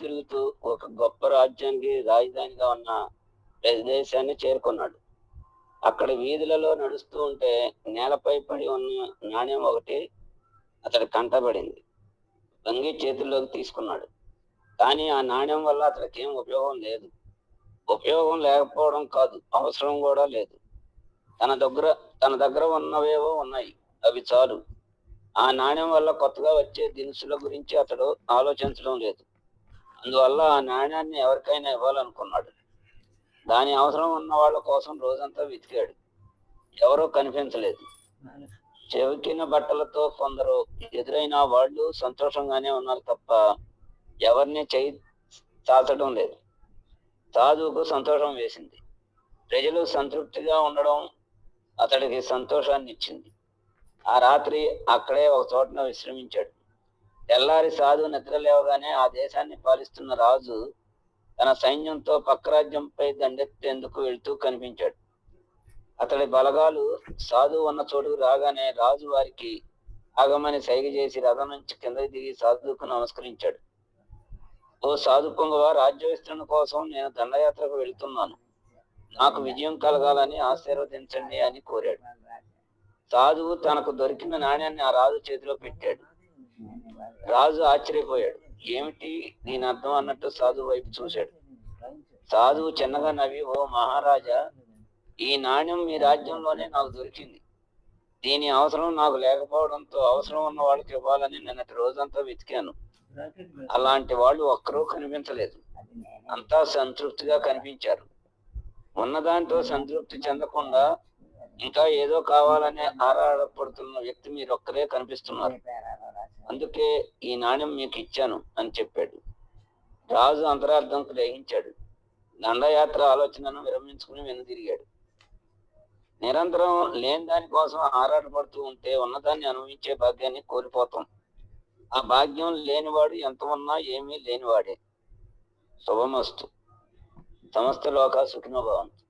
తిరుగుతూ ఒక గొప్ప రాజ్యానికి రాజధానిగా ఉన్న ప్రదేశాన్ని చేరుకున్నాడు. అక్కడ వీధులలో నడుస్తూ ఉంటే నేలపై పడి ఉన్న నాణ్యం ఒకటి అతడి కంటబడింది వంగి చేతుల్లోకి తీసుకున్నాడు. కానీ ఆ నాణ్యం వల్ల అతడికి ఏం ఉపయోగం లేదు. ఉపయోగం లేకపోవడం కాదు అవసరం కూడా లేదు. తన దగ్గర తన దగ్గర ఉన్నవేవో ఉన్నాయి. అవి చాలు. ఆ నాణ్యం వల్ల కొత్తగా వచ్చే దినుసుల గురించి అతడు ఆలోచించడం లేదు. అందువల్ల ఆ నాణ్యాన్ని ఎవరికైనా ఇవ్వాలనుకున్నాడు. దాని అవసరం ఉన్న వాళ్ళ కోసం రోజంతా వెతికాడు. ఎవరో కనిపించలేదు. చెవికిన బట్టలతో కొందరు ఎదురైన వాళ్ళు సంతోషంగానే ఉన్నారు తప్ప ఎవరిని చేయి చాచడం లేదు. సాధువుకు సంతోషం వేసింది. ప్రజలు సంతృప్తిగా ఉండడం అతడికి సంతోషాన్ని ఇచ్చింది ఆ రాత్రి అక్కడే ఒక చోటన విశ్రమించాడు. తెల్లారి సాధువు నిద్ర లేవగానే ఆ దేశాన్ని పాలిస్తున్న రాజు తన సైన్యంతో పక్రాజ్యంపై దండెత్తేందుకు వెళ్తూ కనిపించాడు. అతడి బలగాలు సాధువు ఉన్న చోటుకు రాగానే రాజు వారికి ఆగమని సైగ చేసి రథం నుంచి కిందకి దిగి సాధువుకు నమస్కరించాడు. ఓ సాధు పొంగవ రాజ్య విస్తరణ కోసం నేను దండయాత్రకు వెళ్తున్నాను. నాకు విజయం కలగాలని ఆశీర్వదించండి అని కోరాడు. సాధువు తనకు దొరికిన నాణ్యాన్ని ఆ రాజు చేతిలో పెట్టాడు. రాజు ఆశ్చర్యపోయాడు. ఏమిటి? నేను అర్థం అన్నట్టు సాధువు వైపు చూశాడు. సాధువు చిన్నగా నవ్వి ఓ మహారాజా ఈ నాణ్యం మీ రాజ్యంలోనే నాకు దొరికింది. దీని అవసరం నాకు లేకపోవడంతో అవసరం ఉన్న వాళ్ళకి ఇవ్వాలని నిన్నటి రోజంతా వెతికాను. అలాంటి వాళ్ళు ఒక్కరూ కనిపించలేదు. అంతా సంతృప్తిగా కనిపించారు. ఉన్నదాంతో సంతృప్తి చెందకుండా ఇంకా ఏదో కావాలని ఆరాటపడుతున్న వ్యక్తి మీరు ఒక్కరే కనిపిస్తున్నారు. అందుకే ఈ నాణ్యం మీకు ఇచ్చాను అని చెప్పాడు. రాజు అంతరార్థం గ్రహించాడు. దండయాత్ర ఆలోచనను విరమించుకుని వెనుదిరిగాడు. నిరంతరం లేని దానికోసం ఆరాటపడుతూ ఉంటే ఉన్నదాన్ని అనుభవించే భాగ్యాన్ని కోల్పోతాం. ఆ భాగ్యం లేనివాడు ఎంత ఉన్నా ఏమీ లేనివాడే. శుభమస్తు. సమస్త లోక సుఖినో భవంతు.